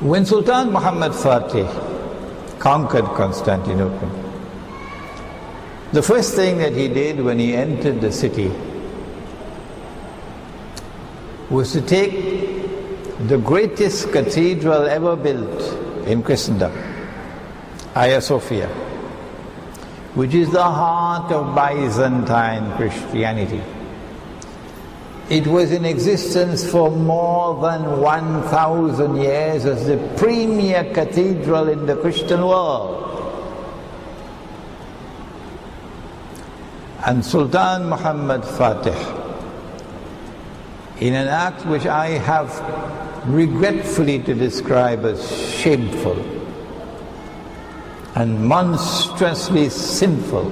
When Sultan Muhammad Fatih conquered Constantinople, the first thing that he did when he entered the city was to take the greatest cathedral ever built in Christendom, Hagia Sophia, which is the heart of Byzantine Christianity. It was in existence for more than 1,000 years as the premier cathedral in the Christian world. And Sultan Muhammad Fatih, in an act which I have regretfully to describe as shameful and monstrously sinful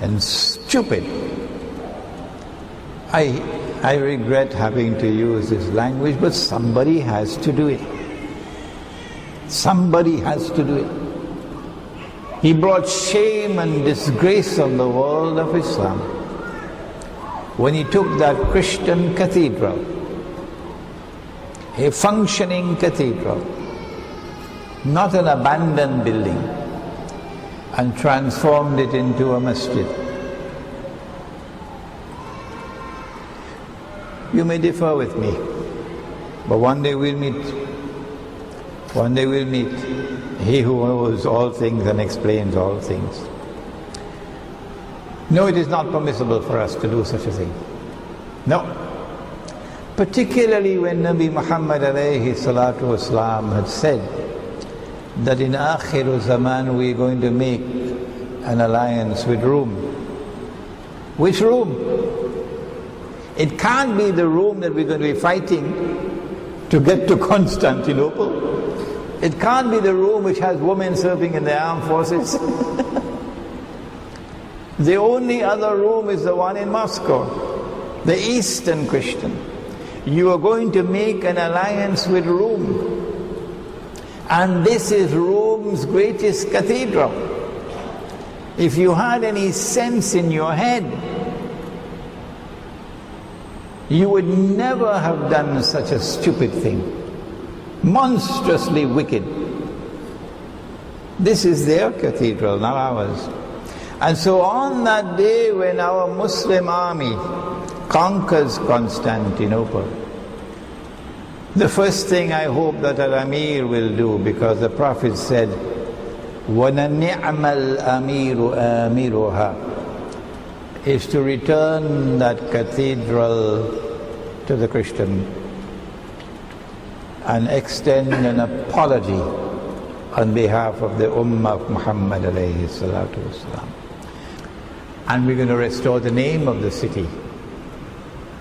and stupid, I, I regret having to use this language, but somebody has to do it. Somebody has to do it. He brought shame and disgrace on the world of Islam when he took that Christian cathedral, a functioning cathedral, not an abandoned building, and transformed it into a masjid. You may differ with me, but one day we'll meet. One day we'll meet. He who knows all things and explains all things. No, it is not permissible for us to do such a thing. No. Particularly when Nabi Muhammad alayhi salatu wasalam had said that in Akhiru Zaman we are going to make an alliance with Rome. Which Rome? It can't be the Rome that we're going to be fighting to get to Constantinople. It can't be the Rome which has women serving in the armed forces. the only other Rome is the one in Moscow, the Eastern Christian. You are going to make an alliance with Rome. And this is Rome's greatest cathedral. If you had any sense in your head, you would never have done such a stupid thing. Monstrously wicked. This is their cathedral, not ours. And so on that day when our Muslim army conquers Constantinople, the first thing I hope that al Amir will do, because the Prophet said, وَنَنِعْمَ الْأَمِيرُ آمِرُهَا is to return that cathedral to the Christian and extend an apology on behalf of the Ummah of Muhammad alayhi salatu wasalam. And we're going to restore the name of the city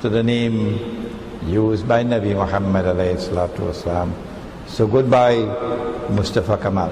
to the name used by Nabi Muhammad alayhi salatu wasalam. So goodbye, Mustafa Kamal.